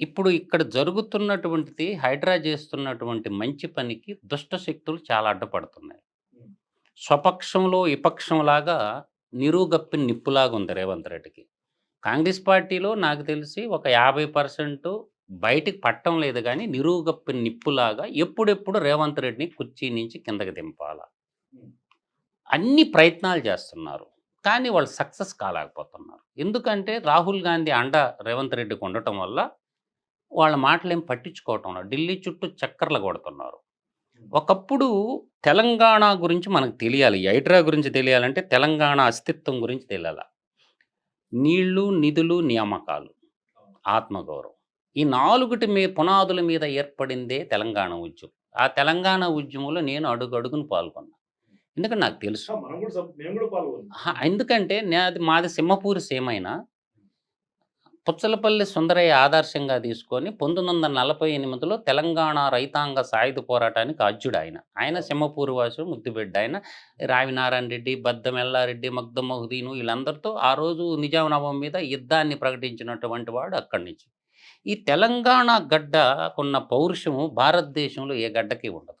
ఇప్పుడు ఇక్కడ జరుగుతున్నటువంటిది హైడ్రా చేస్తున్నటువంటి మంచి పనికి దుష్ట శక్తులు చాలా అడ్డుపడుతున్నాయి. స్వపక్షంలో, విపక్షంలాగా నిరుగప్పిన నిప్పులాగా ఉంది రేవంత్ రెడ్డికి. కాంగ్రెస్ పార్టీలో నాకు తెలిసి ఒక 50% బయటికి పట్టం లేదు గానీ, నిరుగప్పిన నిప్పులాగా ఎప్పుడెప్పుడు రేవంత్ రెడ్డిని కుర్చీ నుంచి కిందకి దింపాలా? అన్ని ప్రయత్నాలు చేస్తున్నారు. కానీ వాళ్ళు సక్సెస్ కాలేకపోతున్నారు. ఎందుకంటే రాహుల్ గాంధీ అండ రేవంత్ రెడ్డికి ఉండటం వల్ల వాళ్ళ మాటలేం పట్టించుకోవటం లేదు. ఢిల్లీ చుట్టూ చక్కర్లు కొడుతున్నారు. ఒకప్పుడు తెలంగాణ గురించి మనకు తెలియాలి. హైడ్రా గురించి తెలియాలంటే తెలంగాణ అస్తిత్వం గురించి తెలియాల. నీళ్ళు, నిధులు, నియామకాలు, ఆత్మగౌరవం. ఈ నాలుగిటి మీ పునాదుల మీద ఏర్పడిందే తెలంగాణ ఉద్యమం. ఆ తెలంగాణ ఉద్యమంలో నేను అడుగడుగున పాల్గొన్నా. ఎందుకంటే నాకు తెలుసు. ఎందుకంటే నాది మాది సింహపూరి సీమైనా పుచ్చలపల్లి సుందరయ్య ఆదర్శంగా తీసుకొని 1948లో తెలంగాణ రైతాంగ సాయుధ పోరాటానికి అర్జుడు ఆయన ఆయన వాసు ముద్దుబిడ్డ ఆయన. రావినారాయణ రెడ్డి, బద్దం ఎల్లారెడ్డి, మగ్దుం వీళ్ళందరితో ఆ రోజు నిజాం మీద యుద్ధాన్ని ప్రకటించినటువంటి వాడు అక్కడి నుంచి. ఈ తెలంగాణ గడ్డకున్న పౌరుషము భారతదేశంలో ఏ గడ్డకి ఉండదు.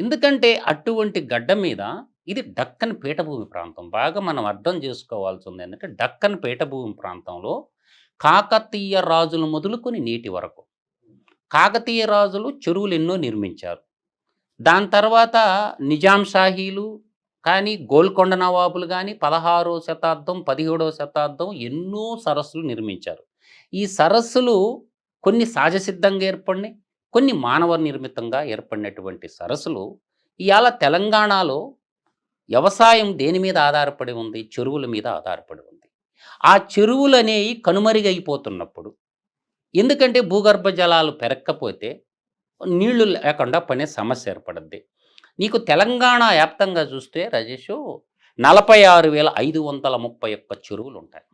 ఎందుకంటే అటువంటి గడ్డ మీద ఇది డక్కన్ పీఠభూమి ప్రాంతం. బాగా మనం అర్థం చేసుకోవాల్సింది ఏంటంటే డక్కన్ పీఠభూమి ప్రాంతంలో కాకతీయ రాజులు మొదలుకొని నేటి వరకు. కాకతీయ రాజులు చెరువులు ఎన్నో నిర్మించారు. దాని తర్వాత నిజాం షాహీలు కానీ, గోల్కొండ నవాబులు కానీ పదహారో శతాబ్దం, 17వ శతాబ్దం ఎన్నో సరస్సులు నిర్మించారు. ఈ సరస్సులు కొన్ని సహజసిద్ధంగా ఏర్పడినాయి. కొన్ని మానవ నిర్మితంగా ఏర్పడినటువంటి సరస్సులు ఇవాళ తెలంగాణలో వ్యవసాయం దేని మీద ఆధారపడి ఉంది? చెరువుల మీద ఆధారపడి ఉంది. ఆ చెరువులనేయి కనుమరుగైపోతున్నప్పుడు ఎందుకంటే భూగర్భ జలాలు పెరక్కపోతే నీళ్ళు లేకుండా పనే సమస్య ఏర్పడుద్ది. నీకు తెలంగాణ వ్యాప్తంగా చూస్తే రజేష్ నలభై ఆరు వేల ఐదు వందల ముప్పై ఒక్క చెరువులు ఉంటాయి